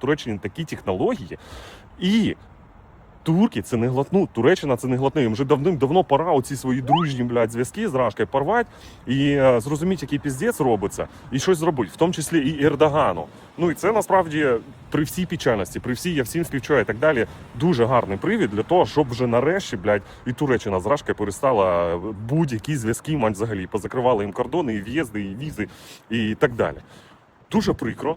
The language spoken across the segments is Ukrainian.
Туреччині такі технології, і турки це не глотнуть. Туреччина це не глотне. Їм вже давним-давно пора оці свої дружні блядь, зв'язки з Рашкою порвати і е, зрозуміти, який піздець робиться, і щось зробити, в тому числі і Ердогану. Ну і це насправді при всій печальності, при всій я всім співчуваю і так далі. Дуже гарний привід для того, щоб вже нарешті, блядь, і Туреччина з Рашкою перестала будь-які зв'язки мать взагалі. Позакривали їм кордони, і в'їзди, і візи, і так далі. Дуже прикро.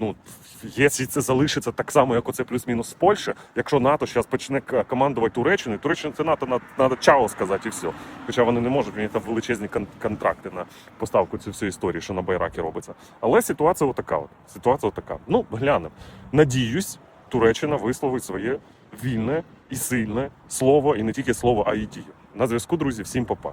Ну, якщо це залишиться так само, як оце плюс-мінус з Польщі, якщо НАТО зараз почне командувати Туреччиною, Туреччина це НАТО треба чао сказати і все. Хоча вони не можуть, вони там величезні кон- контракти на поставку цю всю історію, що на Байракі робиться. Але ситуація отака. От. Ситуація отака. Ну, глянемо. Надіюсь, Туреччина висловить своє вільне і сильне слово, і не тільки слово, а й дію. На зв'язку, друзі, всім попа.